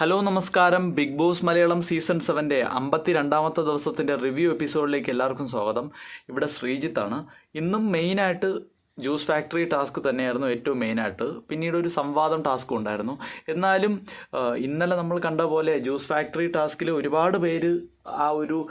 Hello നമസ്കാരം. Big boss Malayalam season സെവന്റെ അമ്പത്തി രണ്ടാമത്തെ ദിവസത്തിന്റെ റിവ്യൂ എപ്പിസോഡിലേക്ക് എല്ലാവർക്കും സ്വാഗതം. ഇവിടെ ശ്രീജിത്താണ് ഇന്നും മെയിനായിട്ട് ജ്യൂസ് ഫാക്ടറി ടാസ്ക് തന്നെയായിരുന്നു ഏറ്റവും മെയിനായിട്ട്. പിന്നീട് ഒരു സംവാദം ടാസ്കും ഉണ്ടായിരുന്നു. എന്നാലും ഇന്നലെ നമ്മൾ കണ്ട പോലെ ജ്യൂസ് ഫാക്ടറി ടാസ്കിൽ ഒരുപാട് പേര് ആ ഒരു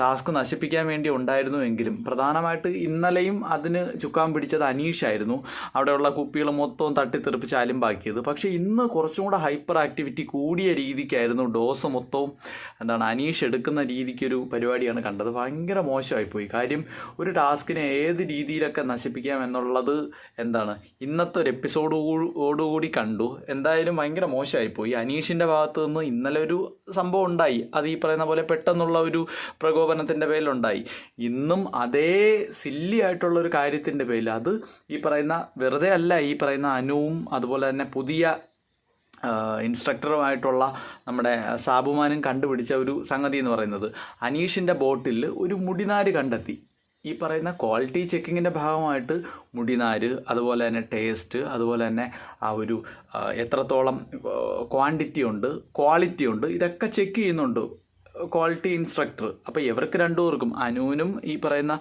ടാസ്ക് നശിപ്പിക്കാൻ വേണ്ടി ഉണ്ടായിരുന്നു എങ്കിലും പ്രധാനമായിട്ട് ഇന്നലെയും അതിന് ചുക്കാൻ പിടിച്ചത് അനീഷായിരുന്നു. അവിടെയുള്ള കുപ്പികൾ മൊത്തം തട്ടിത്തെറിപ്പിച്ച് അലിമ്പാക്കിയത്. പക്ഷേ ഇന്ന് കുറച്ചും കൂടെ ഹൈപ്പർ ആക്ടിവിറ്റി കൂടിയ രീതിക്കായിരുന്നു ഡോസ് മൊത്തവും എന്താണ് അനീഷ് എടുക്കുന്ന രീതിക്കൊരു പരിപാടിയാണ് കണ്ടത്. ഭയങ്കര മോശമായിപ്പോയി. കാര്യം ഒരു ടാസ്കിനെ ഏത് രീതിയിലൊക്കെ നശിപ്പിക്കാം എന്നുള്ളത് എന്താണ് ഇന്നത്തെ ഒരു എപ്പിസോഡോടുകൂടി കണ്ടു. എന്തായാലും ഭയങ്കര മോശമായിപ്പോയി. അനീഷിന്റെ ഭാഗത്തു നിന്ന് ഇന്നലെ ഒരു സംഭവം ഉണ്ടായി. അത് ഈ പറയുന്ന പോലെ പെട്ടെന്നുള്ള ഒരു പ്രകോപനത്തിന്റെ പേരിലുണ്ടായി. ഇന്നും അതേ സില്ലി ആയിട്ടുള്ള ഒരു കാര്യത്തിന്റെ പേരിൽ അത് ഈ പറയുന്ന വെറുതെ അല്ല ഈ പറയുന്ന അനുവും അതുപോലെ തന്നെ പുതിയ ഇൻസ്ട്രക്ടറുമായിട്ടുള്ള നമ്മുടെ സാബുമാനും കണ്ടുപിടിച്ച ഒരു സംഗതി എന്ന് പറയുന്നത് അനീഷിന്റെ ബോട്ടിൽ ഒരു മുടിനാര് കണ്ടെത്തി. ഈ പറയുന്ന ക്വാളിറ്റി ചെക്കിങ്ങിന്റെ ഭാഗമായിട്ട് മുടിനാര് അതുപോലെ തന്നെ ടേസ്റ്റ് അതുപോലെ തന്നെ ആ ഒരു എത്രത്തോളം ക്വാണ്ടിറ്റി ഉണ്ട് ക്വാളിറ്റി ഉണ്ട് ഇതൊക്കെ ചെക്ക് ചെയ്യുന്നുണ്ട്. ക്വാളിറ്റി ഇൻസ്ട്രക്ടർ അപ്പോൾ ഇവർക്ക് രണ്ടുപേർക്കും അനുവിനും ഈ പറയുന്ന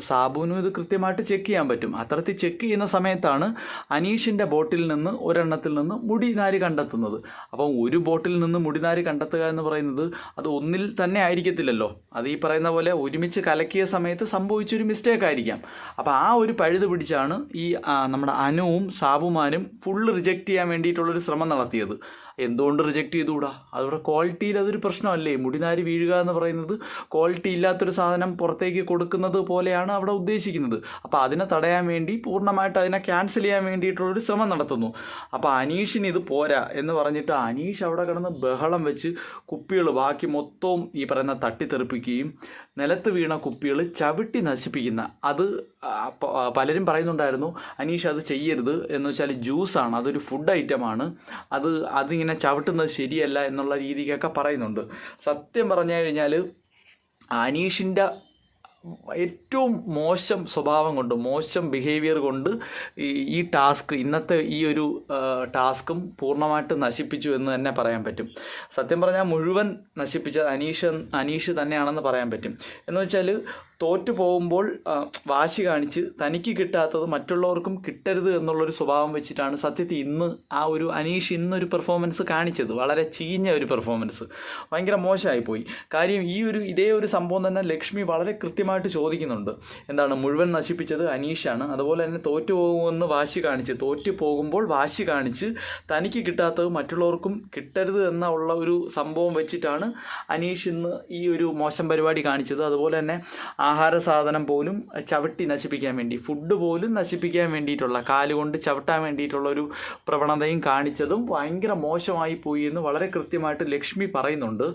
സാബുവിനും ഇത് കൃത്യമായിട്ട് ചെക്ക് ചെയ്യാൻ പറ്റും. അത്തരത്തിൽ ചെക്ക് ചെയ്യുന്ന സമയത്താണ് അനീഷിന്റെ ബോട്ടിൽ നിന്ന് ഒരെണ്ണത്തിൽ നിന്ന് മുടിനാരി കണ്ടെത്തുന്നത്. അപ്പം ഒരു ബോട്ടിൽ നിന്ന് മുടിനാരി കണ്ടെത്തുക എന്ന് പറയുന്നത് അത് ഒന്നിൽ തന്നെ ആയിരിക്കത്തില്ലല്ലോ. അത് ഈ പറയുന്ന പോലെ ഒരുമിച്ച് കലക്കിയ സമയത്ത് സംഭവിച്ചൊരു മിസ്റ്റേക്ക് ആയിരിക്കാം. അപ്പോൾ ആ ഒരു പഴുത് പിടിച്ചാണ് ഈ നമ്മുടെ അനുവും സാബുമാനും ഫുള്ള് റിജക്റ്റ് ചെയ്യാൻ വേണ്ടിയിട്ടുള്ളൊരു ശ്രമം നടത്തിയത്. എന്തുകൊണ്ട് റിജക്റ്റ് ചെയ്തുകൂടാ? അതവിടെ ക്വാളിറ്റിയിൽ അതൊരു പ്രശ്നമല്ലേ? മുടിനാരി വീഴുക എന്ന് പറയുന്നത് ക്വാളിറ്റി ഇല്ലാത്തൊരു സാധനം പുറത്തേക്ക് കൊടുക്കുന്നത് പോലെയാണ് അവിടെ ഉദ്ദേശിക്കുന്നത്. അപ്പോൾ അതിനെ തടയാൻ വേണ്ടി പൂർണമായിട്ട് അതിനെ ക്യാൻസൽ ചെയ്യാൻ വേണ്ടിയിട്ടുള്ളൊരു ശ്രമം നടത്തുന്നു. അപ്പോൾ അനീഷിന് ഇത് പോരാ എന്ന് പറഞ്ഞിട്ട് അനീഷ് അവിടെ കിടന്ന് ബഹളം വെച്ച് കുപ്പികൾ ബാക്കി മൊത്തവും ഈ പറയുന്ന തട്ടിത്തെറിപ്പിക്കുകയും നിലത്ത് വീണ കുപ്പികൾ ചവിട്ടി നശിപ്പിക്കുന്ന. അത് പലരും പറയുന്നുണ്ടായിരുന്നു അനീഷ് അത് ചെയ്യരുത് എന്ന് വെച്ചാൽ ജ്യൂസാണ് അതൊരു ഫുഡ് ഐറ്റമാണ് അത് അതിങ്ങനെ ചവിട്ടുന്നത് ശരിയല്ല എന്നുള്ള രീതിക്കൊക്കെ പറയുന്നുണ്ട്. സത്യം പറഞ്ഞു കഴിഞ്ഞാൽ അനീഷിന്റെ ഏറ്റവും മോശം സ്വഭാവം കൊണ്ട് മോശം ബിഹേവിയർ കൊണ്ട് ഈ ടാസ്ക് ഇന്നത്തെ ഈ ഒരു ടാസ്കും പൂർണമായിട്ട് നശിപ്പിച്ചു എന്ന് തന്നെ പറയാൻ പറ്റും. സത്യം പറഞ്ഞാൽ മുഴുവൻ നശിപ്പിച്ചത് അനീഷ് അനീഷ് തന്നെയാണെന്ന് പറയാൻ പറ്റും. എന്ന് വെച്ചാൽ തോറ്റു പോകുമ്പോൾ വാശി കാണിച്ച് തനിക്ക് കിട്ടാത്തത് മറ്റുള്ളവർക്കും കിട്ടരുത് എന്നുള്ളൊരു സ്വഭാവം വെച്ചിട്ടാണ് സത്യത്തിൽ ഇന്ന് ആ ഒരു അനീഷ് ഇന്നൊരു പെർഫോമൻസ് കാണിച്ചത്. വളരെ ചീഞ്ഞ ഒരു പെർഫോമൻസ് ഭയങ്കര മോശമായി പോയി. കാര്യം ഈ ഒരു ഇതേ ഒരു സംഭവം തന്നെ ലക്ഷ്മി വളരെ കൃത്യമായിട്ട് ചോദിക്കുന്നുണ്ട്. എന്താണ് മുഴുവൻ നശിപ്പിച്ചത് അനീഷാണ്. അതുപോലെ തന്നെ തോറ്റു പോകുമെന്ന് വാശി കാണിച്ച് തോറ്റു പോകുമ്പോൾ വാശി കാണിച്ച് തനിക്ക് കിട്ടാത്തത് മറ്റുള്ളവർക്കും കിട്ടരുത് എന്നുള്ള ഒരു സംഭവം വെച്ചിട്ടാണ് അനീഷ് ഇന്ന് ഈ ഒരു മോശം പരിപാടി കാണിച്ചത്. അതുപോലെ തന്നെ ആഹാര സാധനം പോലും ചവിട്ടി നശിപ്പിക്കാൻ വേണ്ടി ഫുഡ് പോലും നശിപ്പിക്കാൻ വേണ്ടിയിട്ടുള്ള കാലുകൊണ്ട് ചവിട്ടാൻ വേണ്ടിയിട്ടുള്ള ഒരു പ്രവണതയും കാണിച്ചതും ഭയങ്കര മോശമായി പോയി എന്ന് വളരെ കൃത്യമായിട്ട് ലക്ഷ്മി പറയുന്നുണ്ട്.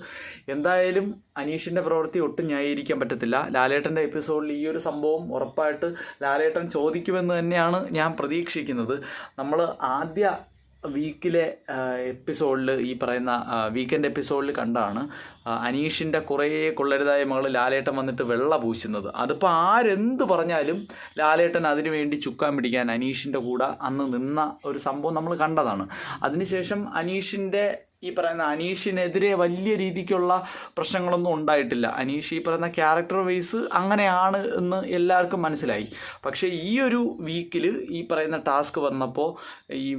എന്തായാലും അനീഷിന്റെ പ്രവൃത്തി ഒട്ടും ന്യായീകരിക്കാൻ പറ്റത്തില്ല. ലാലേട്ടന്റെ എപ്പിസോഡിൽ ഈ ഒരു സംഭവം ഉറപ്പായിട്ട് ലാലേട്ടൻ ചോദിക്കുമെന്ന് തന്നെയാണ് ഞാൻ പ്രതീക്ഷിക്കുന്നത്. നമ്മൾ ആദ്യ വീക്കിലെ എപ്പിസോഡിൽ ഈ പറയുന്ന വീക്കെൻഡ് എപ്പിസോഡിൽ കണ്ടാണ് അനീഷിന്റെ കുറേ കൊള്ളരുതായ മകൾ ലാലേട്ടൻ വന്നിട്ട് വെള്ള പൂശുന്നത്. അതിപ്പോൾ ആരെന്ത് പറഞ്ഞാലും ലാലേട്ടൻ അതിനു വേണ്ടി ചുക്കാൻ പിടിക്കാൻ അനീഷിന്റെ കൂടെ അന്ന് നിന്ന ഒരു സംഭവം നമ്മൾ കണ്ടതാണ്. അതിനുശേഷം അനീഷിന്റെ ഈ പറയുന്ന അനീഷിനെതിരെ വലിയ രീതിക്കുള്ള പ്രശ്നങ്ങളൊന്നും ഉണ്ടായിട്ടില്ല. അനീഷ് ഈ പറയുന്ന ക്യാരക്ടർ വൈസ് അങ്ങനെയാണ് എന്ന് എല്ലാവർക്കും മനസ്സിലായി. പക്ഷേ ഈ ഒരു വീക്കിൽ ഈ പറയുന്ന ടാസ്ക് വന്നപ്പോൾ ഈ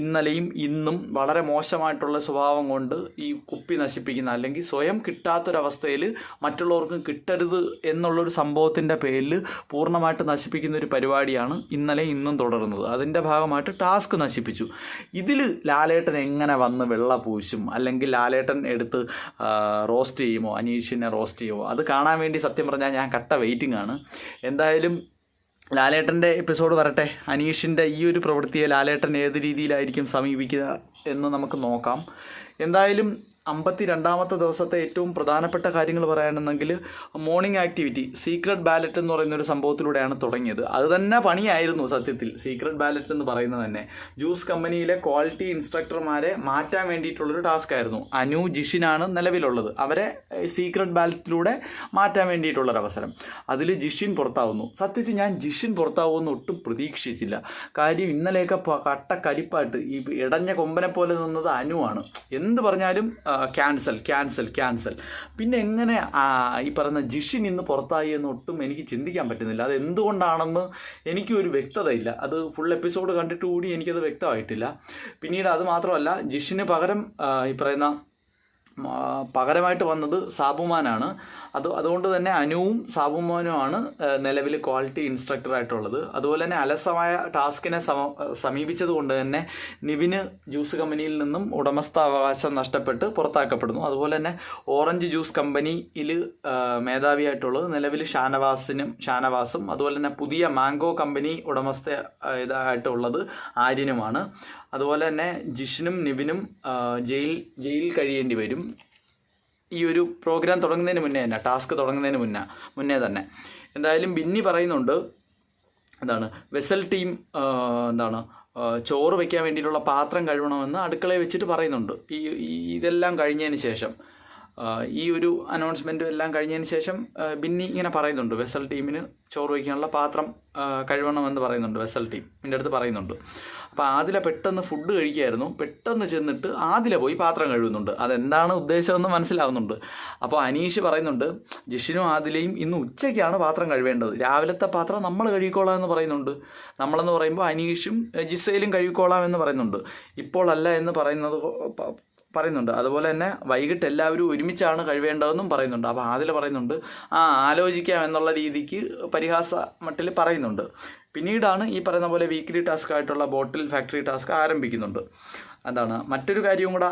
ഇന്നലെയും ഇന്നും വളരെ മോശമായിട്ടുള്ള സ്വഭാവം കൊണ്ട് ഈ കുപ്പി നശിപ്പിക്കുന്ന അല്ലെങ്കിൽ സ്വയം കിട്ടാത്തൊരവസ്ഥയിൽ മറ്റുള്ളവർക്കും കിട്ടരുത് എന്നുള്ളൊരു സംഭവത്തിന്റെ പേരിൽ പൂർണമായിട്ട് നശിപ്പിക്കുന്ന ഒരു പരിപാടിയാണ് ഇന്നലെ ഇന്നും തുടരുന്നത്. അതിന്റെ ഭാഗമായിട്ട് ടാസ്ക് നശിപ്പിച്ചു. ഇതിൽ ലാലേട്ടൻ എങ്ങനെ വന്ന് വെള്ള പൂശും? അല്ലെങ്കിൽ ലാലേട്ടൻ എടുത്ത് റോസ്റ്റ് ചെയ്യുമോ അനീഷിനെ റോസ്റ്റ് ചെയ്യുമോ അത് കാണാൻ വേണ്ടി സത്യം പറഞ്ഞാൽ ഞാൻ കട്ട വെയിറ്റിംഗ് ആണ്. എന്തായാലും ലാലേട്ടന്റെ എപ്പിസോഡ് വരട്ടെ. അനീഷിന്റെ ഈ ഒരു പ്രവൃത്തിയെ ലാലേട്ടൻ ഏത് രീതിയിലായിരിക്കും സമീപിക്കുക എന്ന് നമുക്ക് നോക്കാം. എന്തായാലും അമ്പത്തി രണ്ടാമത്തെ ദിവസത്തെ ഏറ്റവും പ്രധാനപ്പെട്ട കാര്യങ്ങൾ പറയാനെന്നെങ്കിൽ മോർണിംഗ് ആക്ടിവിറ്റി സീക്രട്ട് ബാലറ്റ് എന്ന് പറയുന്ന ഒരു സംഭവത്തിലൂടെയാണ് തുടങ്ങിയത്. അത് തന്നെ പണിയായിരുന്നു സത്യത്തിൽ. സീക്രട്ട് ബാലറ്റ് എന്ന് പറയുന്നത് തന്നെ. ജ്യൂസ് കമ്പനിയിലെ ക്വാളിറ്റി ഇൻസ്ട്രക്ടർമാരെ മാറ്റാൻ വേണ്ടിയിട്ടുള്ളൊരു ടാസ്ക് ആയിരുന്നു. അനു ജിഷിനാണ് നിലവിലുള്ളത്. അവരെ സീക്രട്ട് ബാലറ്റിലൂടെ മാറ്റാൻ വേണ്ടിയിട്ടുള്ളൊരവസരം അതിൽ ജിഷിൻ പുറത്താവുന്നു. സത്യത്തിൽ ഞാൻ ജിഷിൻ പുറത്താവുമെന്ന് ഒട്ടും പ്രതീക്ഷിച്ചില്ല. കാര്യം ഇന്നലെയൊക്കെ കട്ട കരിപ്പായിട്ട് ഈ ഇടഞ്ഞ കൊമ്പനെ പോലെ നിന്നത് അനുവാണ്. എന്ത് പറഞ്ഞാലും ക്യാൻസൽ ക്യാൻസൽ ക്യാൻസൽ പിന്നെ എങ്ങനെ ഈ പറയുന്ന ജിഷിൻ ഇന്ന് പുറത്തായി എന്ന് ഒട്ടും എനിക്ക് ചിന്തിക്കാൻ പറ്റുന്നില്ല. അത് എന്തുകൊണ്ടാണെന്ന് എനിക്ക് ഒരു വ്യക്തതയില്ല. അത് ഫുൾ എപ്പിസോഡ് കണ്ടിട്ട് കൂടി എനിക്കത് വ്യക്തമായിട്ടില്ല. പിന്നീട് അത് മാത്രമല്ല ജിഷിന് പകരം ഈ പറയുന്ന പകരമായിട്ട് വന്നത് സാബുമാനാണ്. അത് അതുകൊണ്ട് തന്നെ അനുവും സാബുമാനുമാണ് നിലവിൽ ക്വാളിറ്റി ഇൻസ്ട്രക്ടറായിട്ടുള്ളത് അതുപോലെ തന്നെ അലസമായ ടാസ്കിനെ സമ സമീപിച്ചത് കൊണ്ട് തന്നെ നിവിന് ജ്യൂസ് കമ്പനിയിൽ നിന്നും ഉടമസ്ഥാവകാശം നഷ്ടപ്പെട്ട് പുറത്താക്കപ്പെടുന്നു. അതുപോലെ തന്നെ ഓറഞ്ച് ജ്യൂസ് കമ്പനിയിൽ മേധാവിയായിട്ടുള്ളത് നിലവിൽ ഷാനവാസിനും ഷാനവാസും അതുപോലെ തന്നെ പുതിയ മാംഗോ കമ്പനി ഉടമസ്ഥ ഇതായിട്ടുള്ളത് ആര്യനുമാണ്. അതുപോലെ തന്നെ ജിഷിനും നിവിനും ജയിൽ ജയിൽ കഴിയേണ്ടി വരും. ഈ ഒരു പ്രോഗ്രാം തുടങ്ങുന്നതിന് മുന്നേ തന്നെ ടാസ്ക് തുടങ്ങുന്നതിന് മുന്നേ മുന്നേ തന്നെ. എന്തായാലും ബിന്നി പറയുന്നുണ്ട് എന്താണ് വെസൽ ടീം എന്താണ് ചോറ് വയ്ക്കാൻ വേണ്ടിയിട്ടുള്ള പാത്രം കഴുകണമെന്ന് അടുക്കളയിൽ വെച്ചിട്ട് പറയുന്നുണ്ട്. ഈ ഇതെല്ലാം കഴിഞ്ഞതിന് ശേഷം. ഈ ഒരു അനൗൺസ്മെന്റും എല്ലാം കഴിഞ്ഞതിന് ശേഷം ബിന്നി ഇങ്ങനെ പറയുന്നുണ്ട് വെസൽ ടീമിന് ചോറ് വയ്ക്കാനുള്ള പാത്രം കഴിവണമെന്ന് പറയുന്നുണ്ട് വെസൽ ടീം എന്റെ അടുത്ത് പറയുന്നുണ്ട്. അപ്പോൾ ആദില പെട്ടെന്ന് ഫുഡ് കഴിക്കായിരുന്നു. പെട്ടെന്ന് ചെന്നിട്ട് ആദില പോയി പാത്രം കഴുകുന്നുണ്ട്. അതെന്താണ് ഉദ്ദേശമെന്ന് മനസ്സിലാവുന്നുണ്ട്. അപ്പോൾ അനീഷ് പറയുന്നുണ്ട് ജിഷിനും ആദിലയും ഇന്ന് ഉച്ചയ്ക്കാണ് പാത്രം കഴുകേണ്ടത്. രാവിലത്തെ പാത്രം നമ്മൾ കഴുകിക്കോളാം എന്ന് പറയുന്നുണ്ട്. നമ്മളെന്ന് പറയുമ്പോൾ അനീഷും ജിസയിലും കഴുകിക്കോളാം എന്ന് പറയുന്നുണ്ട്. ഇപ്പോഴല്ല എന്ന് പറയുന്നത് പറയുന്നുണ്ട്. അതുപോലെ തന്നെ വൈകിട്ട് എല്ലാവരും ഒരുമിച്ചാണ് കഴിവേണ്ടതെന്നും പറയുന്നുണ്ട്. അപ്പോൾ അതിൽ പറയുന്നുണ്ട് ആ ആലോചിക്കാം എന്നുള്ള രീതിക്ക് പരിഹാസ മട്ടിൽ പറയുന്നുണ്ട്. പിന്നീടാണ് ഈ പറയുന്ന പോലെ വീക്ക്ലി ടാസ്ക് ആയിട്ടുള്ള ബോട്ടിൽ ഫാക്ടറി ടാസ്ക് ആരംഭിക്കുന്നുണ്ട്. അതാണ്. മറ്റൊരു കാര്യവും കൂടെ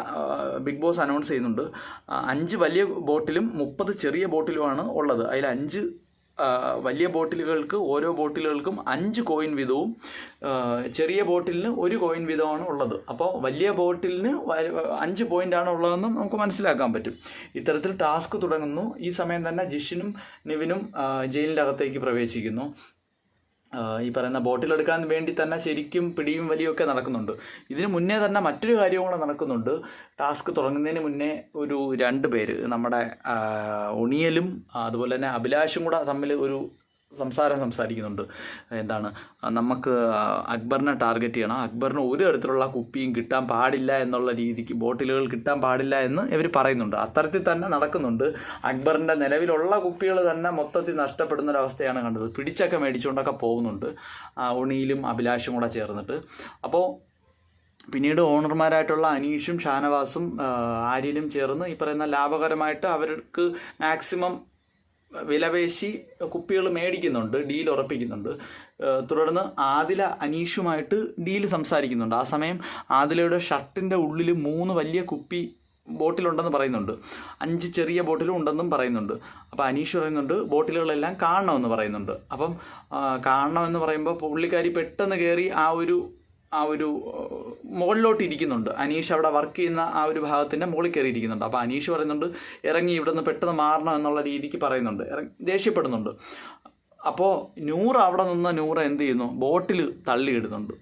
ബിഗ് ബോസ് അനൗൺസ് ചെയ്യുന്നുണ്ട്. അഞ്ച് വലിയ ബോട്ടിലും മുപ്പത് ചെറിയ ബോട്ടിലുമാണ് ഉള്ളത്. അതിൽ അഞ്ച് വലിയ ബോട്ടിലുകൾക്ക് ഓരോ ബോട്ടിലുകൾക്കും അഞ്ച് കോയിൻ വീതവും ചെറിയ ബോട്ടിലിന് ഒരു കോയിൻ വീതമാണ് ഉള്ളത്. അപ്പോൾ വലിയ ബോട്ടിലിന് അഞ്ച് പോയിന്റാണ് ഉള്ളതെന്നും നമുക്ക് മനസ്സിലാക്കാൻ പറ്റും. ഇത്തരത്തിൽ ടാസ്ക് തുടങ്ങുന്നു. ഈ സമയം തന്നെ ജിഷിനും നിവിനും ജയിലിന്റെ അകത്തേക്ക് പ്രവേശിക്കുന്നു. ഈ പറയുന്ന ബോട്ടിലെടുക്കാൻ വേണ്ടി തന്നെ ശരിക്കും പിടിയും വലിയൊക്കെ നടക്കുന്നുണ്ട്. ഇതിന് മുന്നേ തന്നെ മറ്റൊരു കാര്യവും കൂടെ നടക്കുന്നുണ്ട്. ടാസ്ക് തുടങ്ങുന്നതിന് മുന്നേ ഒരു രണ്ട് പേര് നമ്മുടെ ഒണിയലും അതുപോലെ തന്നെ അഭിലാഷും കൂടെ തമ്മിൽ ഒരു സംസാരം സംസാരിക്കുന്നുണ്ട്. എന്താണ്? നമുക്ക് അക്ബറിനെ ടാർഗറ്റ് ചെയ്യണം. അക്ബറിന് ഒരു തരത്തിലുള്ള കുപ്പിയും കിട്ടാൻ പാടില്ല എന്നുള്ള രീതിക്ക് ബോട്ടിലുകൾ കിട്ടാൻ പാടില്ല എന്ന് ഇവർ പറയുന്നുണ്ട്. അത്തരത്തിൽ തന്നെ നടക്കുന്നുണ്ട്. അക്ബറിന്റെ നിലവിലുള്ള കുപ്പികൾ തന്നെ മൊത്തത്തിൽ നഷ്ടപ്പെടുന്ന ഒരു അവസ്ഥയാണ് കണ്ടത്. പിടിച്ചൊക്കെ മേടിച്ചുകൊണ്ടൊക്കെ പോകുന്നുണ്ട്. ഉണിയിലും അഭിലാഷും കൂടെ ചേർന്നിട്ട്. അപ്പോൾ പിന്നീട് ഓണർമാരായിട്ടുള്ള അനീഷും ഷാനവാസും ആര്യനും ചേർന്ന് ഈ പറയുന്ന ലാഭകരമായിട്ട് അവർക്ക് മാക്സിമം വിലപേശി കുപ്പികൾ മേടിക്കുന്നുണ്ട് ഡീൽ ഉറപ്പിക്കുന്നുണ്ട്. തുടർന്ന് ആദില അനീഷുമായിട്ട് ഡീൽ സംസാരിക്കുന്നുണ്ട്. ആ സമയം ആദിലയുടെ ഷർട്ടിന്റെ ഉള്ളിൽ മൂന്ന് വലിയ കുപ്പി ബോട്ടിലുണ്ടെന്ന് പറയുന്നുണ്ട്. അഞ്ച് ചെറിയ ബോട്ടിലും ഉണ്ടെന്നും പറയുന്നുണ്ട്. അപ്പോൾ അനീഷ് പറയുന്നുണ്ട് ബോട്ടിലുകളെല്ലാം കാണണമെന്ന് പറയുന്നുണ്ട്. അപ്പം കാണണമെന്ന് പറയുമ്പോൾ പുള്ളിക്കാരി പെട്ടെന്ന് കയറി ആ ഒരു ആ ഒരു മുകളിലോട്ട് ഇരിക്കുന്നുണ്ട്. അനീഷ് അവിടെ വർക്ക് ചെയ്യുന്ന ആ ഒരു ഭാഗത്തിന്റെ മുകളിൽ കയറി ഇരിക്കുന്നുണ്ട് അപ്പോൾ അനീഷ് പറയുന്നുണ്ട് ഇറങ്ങി ഇവിടെ നിന്ന് പെട്ടെന്ന് മാറണം എന്നുള്ള രീതിക്ക് പറയുന്നുണ്ട്. ഇറങ്ങി ദേഷ്യപ്പെടുന്നുണ്ട്. അപ്പോൾ നൂറ് അവിടെ നിന്ന് നൂറ് എന്ത് ചെയ്യുന്നു? ബോട്ടിൽ തള്ളിയിടുന്നുണ്ട്.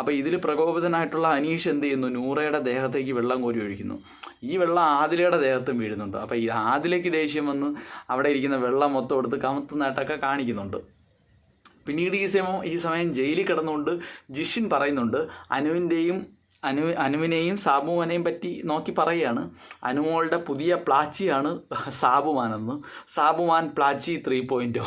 അപ്പോൾ ഇതിൽ പ്രകോപിതനായിട്ടുള്ള അനീഷ് എന്ത് ചെയ്യുന്നു? നൂറയുടെ ദേഹത്തേക്ക് വെള്ളം കോരി ഒഴിക്കുന്നു. ഈ വെള്ളം ആദിലയുടെ ദേഹത്തും വീഴുന്നുണ്ട്. അപ്പോൾ ഈ ആദിലേക്ക് ദേഷ്യം വന്ന് അവിടെ ഇരിക്കുന്ന വെള്ളം മൊത്തം എടുത്ത് കമത്തുന്നതായിട്ടൊക്കെ കാണിക്കുന്നുണ്ട്. പിന്നീട് ഈ സമയം ഈ സമയം ജയിലിൽ കിടന്നുകൊണ്ട് ജിഷിൻ പറയുന്നുണ്ട് അനുവിന്റെയും അനു അനുവിനെയും സാബുമാനെയും പറ്റി നോക്കി പറയുകയാണ്. അനുമോളുടെ പുതിയ പ്ലാച്ചിയാണ് സാബുമാനെന്ന്. സാബുമാൻ പ്ലാച്ചി ത്രീ പോയിന്റോ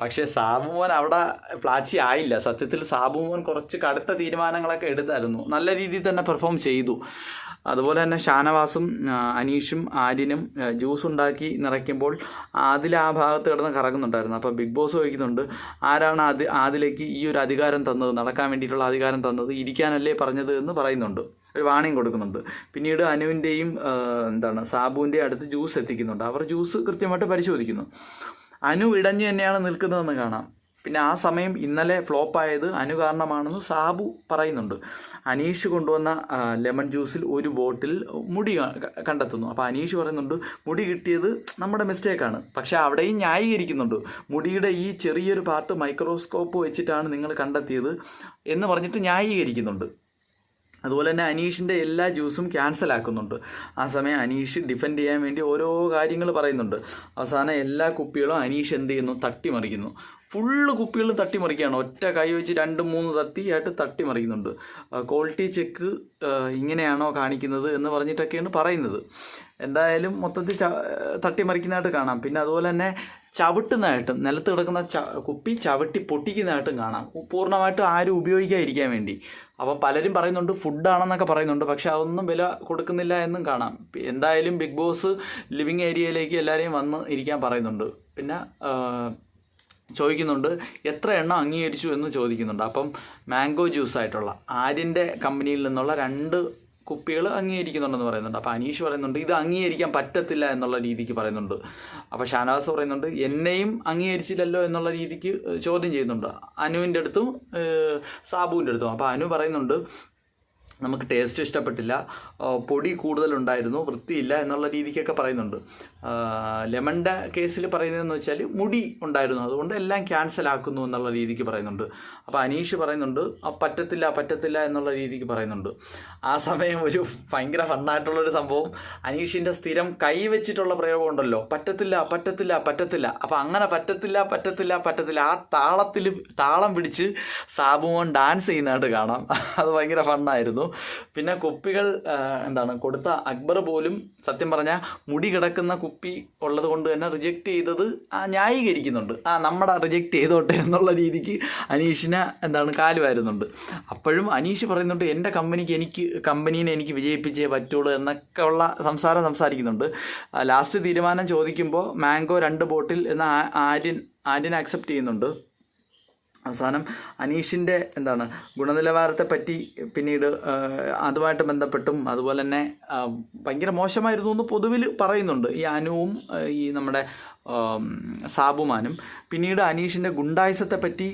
പക്ഷേ സാബുമോൻ അവിടെ പ്ലാച്ചി ആയില്ല. സത്യത്തിൽ സാബുമോൻ കുറച്ച് കടുത്ത തീരുമാനങ്ങളൊക്കെ എടുത്തായിരുന്നു. നല്ല രീതിയിൽ തന്നെ പെർഫോം ചെയ്തു. അതുപോലെ തന്നെ ഷാനവാസും അനീഷും ആര്യനും ജ്യൂസ് ഉണ്ടാക്കി നിറയ്ക്കുമ്പോൾ ആദില ആ ഭാഗത്ത് കിടന്ന് കറങ്ങുന്നുണ്ടായിരുന്നു. അപ്പോൾ ബിഗ് ബോസ് ചോദിക്കുന്നുണ്ട് ആരാണ് ആദി ആദിലേക്ക് ഈ ഒരു അധികാരം തന്നത്? നടക്കാൻ വേണ്ടിയിട്ടുള്ള അധികാരം തന്നത്? ഇരിക്കാനല്ലേ പറഞ്ഞത് എന്ന് പറയുന്നുണ്ട്. ഒരു വാണിംഗ് കൊടുക്കുന്നുണ്ട്. പിന്നീട് അനുവിന്റെയും എന്താണ് സാബുവിന്റെയും അടുത്ത് ജ്യൂസ് എത്തിക്കുന്നുണ്ട്. അവർ ജ്യൂസ് കൃത്യമായിട്ട് പരിശോധിക്കുന്നു. അനു ഇടഞ്ഞു തന്നെയാണ് നിൽക്കുന്നതെന്ന് കാണാം. പിന്നെ ആ സമയം ഇന്നലെ ഫ്ലോപ്പായത് അനു കാരണമാണെന്ന് സാബു പറയുന്നുണ്ട്. അനീഷ് കൊണ്ടുവന്ന ലെമൺ ജ്യൂസിൽ ഒരു ബോട്ടിൽ മുടി കണ്ടെത്തുന്നു. അപ്പോൾ അനീഷ് പറയുന്നുണ്ട് മുടി കിട്ടിയത് നമ്മുടെ മിസ്റ്റേക്കാണ് പക്ഷേ അവിടെയും ന്യായീകരിക്കുന്നുണ്ട്. മുടിയുടെ ഈ ചെറിയൊരു പാർട്ട് മൈക്രോസ്കോപ്പ് വെച്ചിട്ടാണ് നിങ്ങൾ കണ്ടെത്തിയത് എന്ന് പറഞ്ഞിട്ട് ന്യായീകരിക്കുന്നുണ്ട്. അതുപോലെ തന്നെ അനീഷിന്റെ എല്ലാ ജ്യൂസും ക്യാൻസൽ ആക്കുന്നുണ്ട്. ആ സമയം അനീഷ് ഡിഫെൻഡ് ചെയ്യാൻ വേണ്ടി ഓരോ കാര്യങ്ങൾ പറയുന്നുണ്ട്. അവസാനം എല്ലാ കുപ്പികളും അനീഷ് എന്ത് ചെയ്യുന്നു? തട്ടിമറിക്കുന്നു. ഫുള്ള് കുപ്പികൾ തട്ടിമറിക്കുകയാണ് ഒറ്റ കൈ വെച്ച് രണ്ട് മൂന്ന് തത്തിയായിട്ട് തട്ടിമറിക്കുന്നുണ്ട് ക്വാളിറ്റി ചെക്ക് ഇങ്ങനെയാണോ കാണിക്കുന്നത് എന്ന് പറഞ്ഞിട്ടൊക്കെയാണ് പറയുന്നത്. എന്തായാലും മൊത്തത്തിൽ തട്ടിമറിക്കുന്നതായിട്ട് കാണാം. പിന്നെ അതുപോലെ തന്നെ ചവിട്ടുന്നതായിട്ടും നിലത്ത് കിടക്കുന്ന കുപ്പി ചവിട്ടി പൊട്ടിക്കുന്നതായിട്ടും കാണാം. പൂർണമായിട്ടും ആരും ഉപയോഗിക്കാതിരിക്കാൻ വേണ്ടി. അപ്പം പലരും പറയുന്നുണ്ട് ഫുഡാണെന്നൊക്കെ പറയുന്നുണ്ട് പക്ഷെ അതൊന്നും വില കൊടുക്കുന്നില്ല എന്നും കാണാം. എന്തായാലും ബിഗ് ബോസ് ലിവിങ് ഏരിയയിലേക്ക് എല്ലാവരെയും വന്ന് ഇരിക്കാൻ പറയുന്നുണ്ട്. പിന്നെ ചോദിക്കുന്നുണ്ട് എത്ര എണ്ണം അംഗീകരിച്ചു എന്ന് ചോദിക്കുന്നുണ്ട്. അപ്പം മാംഗോ ജ്യൂസ് ആയിട്ടുള്ള ആര്യന്റെ കമ്പനിയിൽ നിന്നുള്ള രണ്ട് കുപ്പികൾ അംഗീകരിക്കുന്നുണ്ടെന്ന് പറയുന്നുണ്ട്. അപ്പോൾ അനീഷ് പറയുന്നുണ്ട് ഇത് അംഗീകരിക്കാൻ പറ്റത്തില്ല എന്നുള്ള രീതിക്ക് പറയുന്നുണ്ട്. അപ്പോൾ ഷാനവാസ് പറയുന്നുണ്ട് എന്നെയും അംഗീകരിച്ചില്ലല്ലോ എന്നുള്ള രീതിക്ക് ചോദ്യം ചെയ്യുന്നുണ്ട്. അനുവിന്റെ അടുത്തും സാബുവിന്റെ അടുത്തും. അപ്പോൾ അനു പറയുന്നുണ്ട് നമുക്ക് ടേസ്റ്റ് ഇഷ്ടപ്പെട്ടില്ല. പൊടി കൂടുതലുണ്ടായിരുന്നു വൃത്തിയില്ല എന്നുള്ള രീതിക്കൊക്കെ പറയുന്നുണ്ട്. ലെമണിന്റെ കേസിൽ പറയുന്നതെന്ന് വെച്ചാൽ മുടി ഉണ്ടായിരുന്നു അതുകൊണ്ട് എല്ലാം ക്യാൻസൽ ആക്കുന്നു എന്നുള്ള രീതിക്ക് പറയുന്നുണ്ട്. അപ്പോൾ അനീഷ് പറയുന്നുണ്ട് "ആ, പറ്റത്തില്ല പറ്റത്തില്ല എന്നുള്ള രീതിക്ക് പറയുന്നുണ്ട്. ആ സമയം ഒരു ഭയങ്കര ഫണ്ണായിട്ടുള്ളൊരു സംഭവം. അനീഷിന്റെ സ്ഥിരം കൈവച്ചിട്ടുള്ള പ്രയോഗം ഉണ്ടല്ലോ. പറ്റത്തില്ല പറ്റത്തില്ല പറ്റത്തില്ല. അപ്പോൾ അങ്ങനെ പറ്റത്തില്ല പറ്റത്തില്ല പറ്റത്തില്ല. ആ താളത്തിൽ താളം പിടിച്ച് സാബുമോൻ ഡാൻസ് ചെയ്യുന്നതായിട്ട് കാണാം. അത് ഭയങ്കര ഫണ്ണായിരുന്നു പിന്നെ കുപ്പികൾ എന്താണ് കൊടുത്ത അക്ബർ പോലും സത്യം പറഞ്ഞാൽ മുടി കിടക്കുന്ന കുപ്പി ഉള്ളത് കൊണ്ട് തന്നെ റിജക്റ്റ് ചെയ്തത് ന്യായീകരിക്കുന്നുണ്ട്. ആ നമ്മുടെ റിജക്റ്റ് ചെയ്തോട്ടെ എന്നുള്ള രീതിക്ക് അനീഷിനെ എന്താണ് കാൽ വരുന്നുണ്ട് അപ്പോഴും അനീഷ് പറയുന്നുണ്ട് എന്റെ കമ്പനിക്ക് എനിക്ക് കമ്പനീനെ എനിക്ക് വിജയിപ്പിച്ചേ പറ്റുള്ളൂ എന്നൊക്കെ ഉള്ള സംസാരം സംസാരിക്കുന്നുണ്ട്. ലാസ്റ്റ് തീരുമാനം ചോദിക്കുമ്പോൾ മാംഗോ രണ്ട് ബോട്ടിൽ എന്ന ആര്യൻ ആര്യൻ ആക്സെപ്റ്റ് ചെയ്യുന്നുണ്ട്. അവസാനം അനീഷിന്റെ എന്താണ് ഗുണനിലവാരത്തെ പറ്റി പിന്നീട് അതുമായിട്ട് ബന്ധപ്പെട്ടും അതുപോലെ തന്നെ ഭയങ്കര മോശമായിരുന്നു എന്ന് പൊതുവിൽ പറയുന്നുണ്ട്. ഈ അനുവും ഈ നമ്മുടെ സാബുമാനും. പിന്നീട് അനീഷിന്റെ ഗുണ്ടായുസത്തെ പറ്റി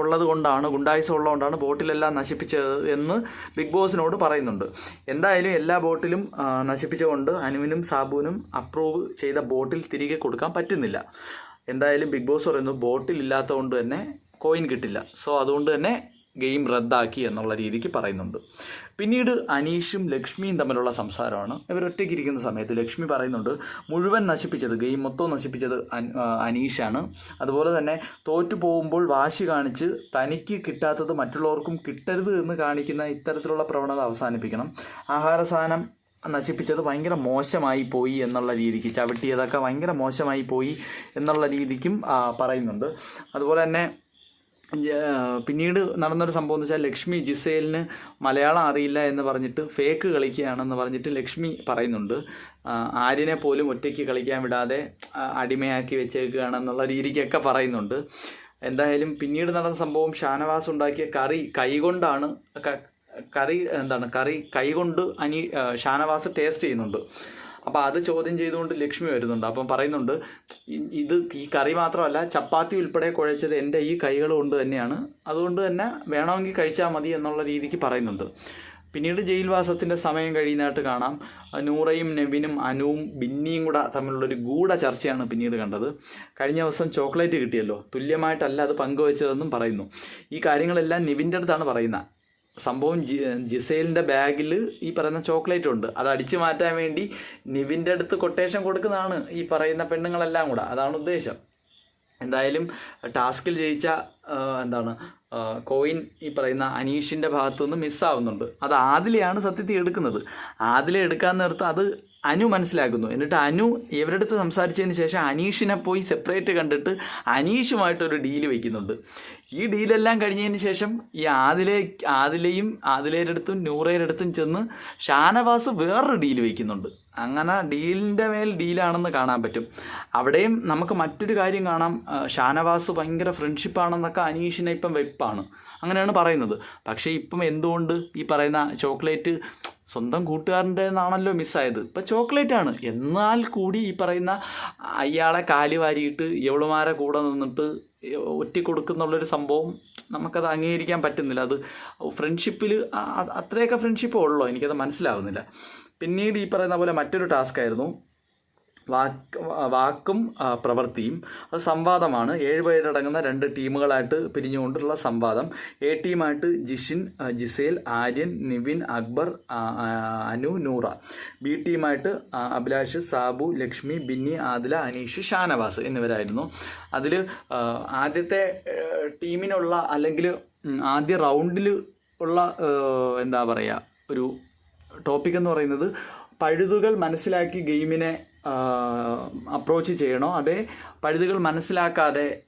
ഉള്ളത് കൊണ്ടാണ് ഗുണ്ടായുസം ഉള്ളതുകൊണ്ടാണ് ബോട്ടിലെല്ലാം നശിപ്പിച്ചത് എന്ന് ബിഗ് ബോസിനോട് പറയുന്നുണ്ട്. എന്തായാലും എല്ലാ ബോട്ടിലും നശിപ്പിച്ചുകൊണ്ട് അനുവിനും സാബുവിനും അപ്രൂവ് ചെയ്ത ബോട്ടിൽ തിരികെ കൊടുക്കാൻ പറ്റുന്നില്ല. എന്തായാലും ബിഗ് ബോസ് പറയുന്നു ബോട്ടിൽ ഇല്ലാത്തതുകൊണ്ട് തന്നെ കോയിൻ കിട്ടില്ല. സോ അതുകൊണ്ട് തന്നെ ഗെയിം റദ്ദാക്കി എന്നുള്ള രീതിക്ക് പറയുന്നുണ്ട്. പിന്നീട് അനീഷും ലക്ഷ്മിയും തമ്മിലുള്ള സംസാരമാണ്. ഇവർ ഒറ്റയ്ക്ക് ഇരിക്കുന്ന സമയത്ത് ലക്ഷ്മി പറയുന്നുണ്ട് മുഴുവൻ നശിപ്പിച്ചത് ഗെയിം മൊത്തം നശിപ്പിച്ചത് അനീഷാണ്. അതുപോലെ തന്നെ തോറ്റു പോകുമ്പോൾ വാശി കാണിച്ച് തനിക്ക് കിട്ടാത്തത് മറ്റുള്ളവർക്കും കിട്ടരുത് എന്ന് കാണിക്കുന്ന ഇത്തരത്തിലുള്ള പ്രവണത അവസാനിപ്പിക്കണം. ആഹാര സാധനം നശിപ്പിച്ചത് ഭയങ്കര മോശമായി പോയി എന്നുള്ള രീതിക്ക് ചവിട്ടിയതൊക്കെ ഭയങ്കര മോശമായി പോയി എന്നുള്ള രീതിക്കും പറയുന്നുണ്ട്. അതുപോലെ തന്നെ പിന്നീട് നടന്നൊരു സംഭവം എന്ന് വെച്ചാൽ ലക്ഷ്മി ജിസേലിന് മലയാളം അറിയില്ല എന്ന് പറഞ്ഞിട്ട് ഫേക്ക് കളിക്കുകയാണെന്ന് പറഞ്ഞിട്ട് ലക്ഷ്മി പറയുന്നുണ്ട്. ആര്യനെ പോലും ഒറ്റയ്ക്ക് കളിക്കാൻ വിടാതെ അടിമയാക്കി വെച്ചേക്കുകയാണെന്നുള്ള രീതിക്കൊക്കെ പറയുന്നുണ്ട്. എന്തായാലും പിന്നീട് നടന്ന സംഭവം ഷാനവാസ് ഉണ്ടാക്കിയ കറി കൈകൊണ്ടാണ് കറി എന്താണ് കറി കൈകൊണ്ട് അനി ഷാനവാസ് ടേസ്റ്റ് ചെയ്യുന്നുണ്ട്. അപ്പോൾ അത് ചോദ്യം ചെയ്തുകൊണ്ട് ലക്ഷ്മി വരുന്നുണ്ട്. അപ്പം പറയുന്നുണ്ട് ഇത് ഈ കറി മാത്രമല്ല ചപ്പാത്തി ഉൾപ്പെടെ കുഴച്ചത് എന്റെ ഈ കൈകൾ കൊണ്ട് തന്നെയാണ്. അതുകൊണ്ട് തന്നെ വേണമെങ്കിൽ കഴിച്ചാൽ മതി എന്നുള്ള രീതിക്ക് പറയുന്നുണ്ട്. പിന്നീട് ജയിൽവാസത്തിന്റെ സമയം കഴിയുന്നതായിട്ട് കാണാം. നൂറയും നെവിനും അനുവും ബിന്നിയും കൂടെ തമ്മിലുള്ളൊരു ഗൂഢ ചർച്ചയാണ് പിന്നീട് കണ്ടത്. കഴിഞ്ഞ ദിവസം ചോക്ലേറ്റ് കിട്ടിയല്ലോ. തുല്യമായിട്ടല്ല അത് പങ്കുവച്ചതെന്നും പറയുന്നു. ഈ കാര്യങ്ങളെല്ലാം നിവിന്റെ അടുത്താണ് പറയുന്നത്. സംഭവം ജി ജിസേലിന്റെ ബാഗിൽ ഈ പറയുന്ന ചോക്ലേറ്റ് ഉണ്ട്. അത് അടിച്ചു മാറ്റാൻ വേണ്ടി നിവിന്റെ അടുത്ത് കൊട്ടേഷൻ കൊടുക്കുന്നതാണ് ഈ പറയുന്ന പെണ്ണുങ്ങളെല്ലാം കൂടെ. അതാണ് ഉദ്ദേശം. എന്തായാലും ടാസ്കിൽ ജയിച്ച എന്താണ് കോയിൻ ഈ പറയുന്ന അനീഷിന്റെ ഭാഗത്തു നിന്ന് മിസ്സാവുന്നുണ്ട് അത് ആദിലെയാണ് സത്യത്തിൽ എടുക്കുന്നത്. ആദിലെ എടുക്കാൻ നേരത്ത് അത് അനു മനസ്സിലാക്കുന്നു. എന്നിട്ട് അനു ഇവരടുത്ത് സംസാരിച്ചതിന് ശേഷം അനീഷിനെ പോയി സെപ്പറേറ്റ് കണ്ടിട്ട് അനീഷുമായിട്ടൊരു ഡീൽ വയ്ക്കുന്നുണ്ട് ഈ ഡീലെല്ലാം കഴിഞ്ഞതിന് ശേഷം ഈ ആദിലെ ആദിലയും ആദിലയുടെ അടുത്തും നൂറയുടെ അടുത്തും ചെന്ന് ഷാനവാസ് വേറൊരു ഡീൽ വയ്ക്കുന്നുണ്ട് അങ്ങനെ ഡീലിന്റെ മേൽ ഡീലാണെന്ന് കാണാൻ പറ്റും. അവിടെയും നമുക്ക് മറ്റൊരു കാര്യം കാണാം. ഷാനവാസ് ഭയങ്കര ഫ്രണ്ട്ഷിപ്പാണെന്നൊക്കെ അനീഷിനെ ഇപ്പം വെപ്പാണ്. അങ്ങനെയാണ് പറയുന്നത്. പക്ഷേ ഇപ്പം എന്തുകൊണ്ട് ഈ പറയുന്ന ചോക്ലേറ്റ് സ്വന്തം കൂട്ടുകാരന്റെ നിന്നാണല്ലോ മിസ്സായത്. ഇപ്പം ചോക്ലേറ്റ് ആണ് എന്നാൽ കൂടി ഈ പറയുന്ന അയാളെ കാലി വാരിയിട്ട് എവളുമാരെ കൂടെ നിന്നിട്ട് ഒറ്റി കൊടുക്കുന്നുള്ളൊരു സംഭവം നമുക്കത് അംഗീകരിക്കാൻ പറ്റുന്നില്ല. അത് ഫ്രണ്ട്ഷിപ്പിൽ അത്രയൊക്കെ ഫ്രണ്ട്ഷിപ്പ് ഉള്ളോ. എനിക്കത് മനസ്സിലാവുന്നില്ല. പിന്നീട് ഈ പറയുന്ന പോലെ മറ്റൊരു ടാസ്ക് ആയിരുന്നു വാക്ക് വാക്കും പ്രവൃത്തിയും അത് സംവാദമാണ്. ഏഴ് പേരടങ്ങുന്ന രണ്ട് ടീമുകളായിട്ട് പിരിഞ്ഞുകൊണ്ടുള്ള സംവാദം. എ ടീമായിട്ട് ജിഷിൻ ജിസേൽ ആര്യൻ നിവിൻ അക്ബർ അനു നൂറ. ബി ടീമായിട്ട് അഭിലാഷ് സാബു ലക്ഷ്മി ബിന്നി ആദില അനീഷ് ഷാനവാസ് എന്നിവരായിരുന്നു. അതിൽ ആദ്യത്തെ ടീമിനുള്ള അല്ലെങ്കിൽ ആദ്യ റൗണ്ടിൽ ഉള്ള എന്താ പറയുക ഒരു ടോപ്പിക് എന്ന് പറയുന്നത് പഴുതുകൾ മനസ്സിലാക്കി ഗെയിമിനെ അപ്രോച്ച് ചെയ്യണോ? അതേ പഴുതുകൾ മനസ്സിലാക്കാതെ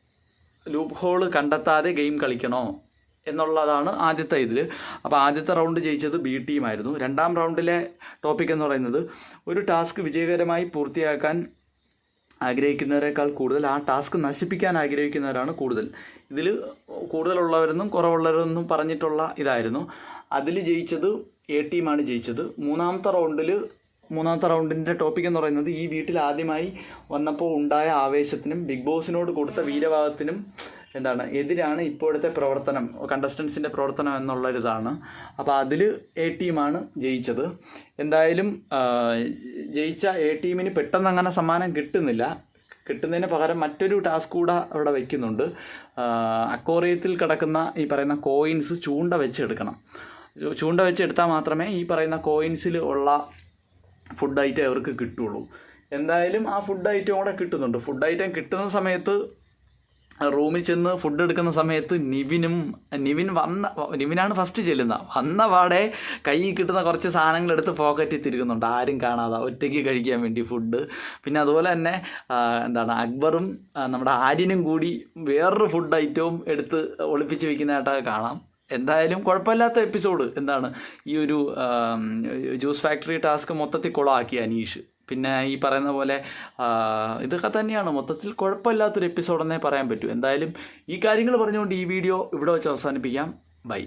ലൂപ്പ് ഹോൾ കണ്ടെത്താതെ ഗെയിം കളിക്കണോ? എന്നുള്ളതാണ് ആദ്യത്തെ ഇതിൽ അപ്പോൾ ആദ്യത്തെ റൗണ്ട് ജയിച്ചത് ബി ടീമായിരുന്നു രണ്ടാം റൗണ്ടിലെ ടോപ്പിക് എന്ന് പറയുന്നത് ഒരു ടാസ്ക് വിജയകരമായി പൂർത്തിയാക്കാൻ ആഗ്രഹിക്കുന്നവരെക്കാൾ കൂടുതൽ ആ ടാസ്ക് നശിപ്പിക്കാൻ ആഗ്രഹിക്കുന്നവരാണ് കൂടുതൽ. ഇതിൽ കൂടുതലുള്ളവരെന്നും കുറവുള്ളവരെന്നും പറഞ്ഞിട്ടുള്ള ഇതായിരുന്നു. അതിൽ ജയിച്ചത് എ ടീമാണ് ജയിച്ചത്. മൂന്നാമത്തെ റൗണ്ടിൽ മൂന്നാമത്തെ റൗണ്ടിന്റെ ടോപ്പിക് എന്ന് പറയുന്നത് ഈ വീട്ടിൽ ആദ്യമായി വന്നപ്പോൾ ഉണ്ടായ ആവേശത്തിനും ബിഗ് ബോസിനോട് കൊടുത്ത വീരഭാഗത്തിനും എന്താണ് എതിരാണ് ഇപ്പോഴത്തെ പ്രവർത്തനം കണ്ടസ്റ്റൻസിന്റെ പ്രവർത്തനം എന്നുള്ളൊരിതാണ്. അപ്പോൾ അതിൽ എ ടീമാണ് ജയിച്ചത്. എന്തായാലും ജയിച്ച എ ടീമിന് പെട്ടെന്ന് അങ്ങനെ സമ്മാനം കിട്ടുന്നില്ല. കിട്ടുന്നതിന് പകരം മറ്റൊരു ടാസ്ക് കൂടെ അവിടെ വയ്ക്കുന്നുണ്ട് അക്കോറിയത്തിൽ കിടക്കുന്ന ഈ പറയുന്ന കോയിൻസ് ചൂണ്ട വെച്ചെടുക്കണം. ചൂണ്ട വെച്ചെടുത്താൽ മാത്രമേ ഈ പറയുന്ന കോയിൻസിൽ ഉള്ള ഫുഡ് ഐറ്റം അവർക്ക് കിട്ടുള്ളൂ. എന്തായാലും ആ ഫുഡ് ഐറ്റം കൂടെ കിട്ടുന്നുണ്ട്. ഫുഡ് ഐറ്റം കിട്ടുന്ന സമയത്ത് റൂമിൽ ചെന്ന് ഫുഡ് എടുക്കുന്ന സമയത്ത് നിവിനും നിവിൻ വന്ന നിവിനാണ് ഫസ്റ്റ് ചെല്ലുന്നത് വന്ന പാടെ കയ്യിൽ കിട്ടുന്ന കുറച്ച് സാധനങ്ങൾ എടുത്ത് പോക്കറ്റിൽ തിരുകുന്നുണ്ട് ആരും കാണാതെ ഒറ്റയ്ക്ക് കഴിക്കാൻ വേണ്ടി ഫുഡ് പിന്നെ അതുപോലെ തന്നെ എന്താണ് അക്ബറും നമ്മുടെ ആര്യനും കൂടി വേറൊരു ഫുഡ് ഐറ്റവും എടുത്ത് ഒളിപ്പിച്ച് വയ്ക്കുന്നതായിട്ടൊക്കെ കാണാം. എന്തായാലും കുഴപ്പമില്ലാത്ത എപ്പിസോഡ് എന്താണ് ഈ ഒരു ജ്യൂസ് ഫാക്ടറി ടാസ്ക് മൊത്തത്തിൽ കുളമാക്കി അനീഷ്. പിന്നെ ഈ പറയുന്ന പോലെ ഇതൊക്കെ തന്നെയാണ്. മൊത്തത്തിൽ കുഴപ്പമില്ലാത്തൊരു എപ്പിസോഡെന്നേ പറയാൻ പറ്റൂ. എന്തായാലും ഈ കാര്യങ്ങൾ പറഞ്ഞുകൊണ്ട് ഈ വീഡിയോ ഇവിടെ വെച്ച് അവസാനിപ്പിക്കാം. ബൈ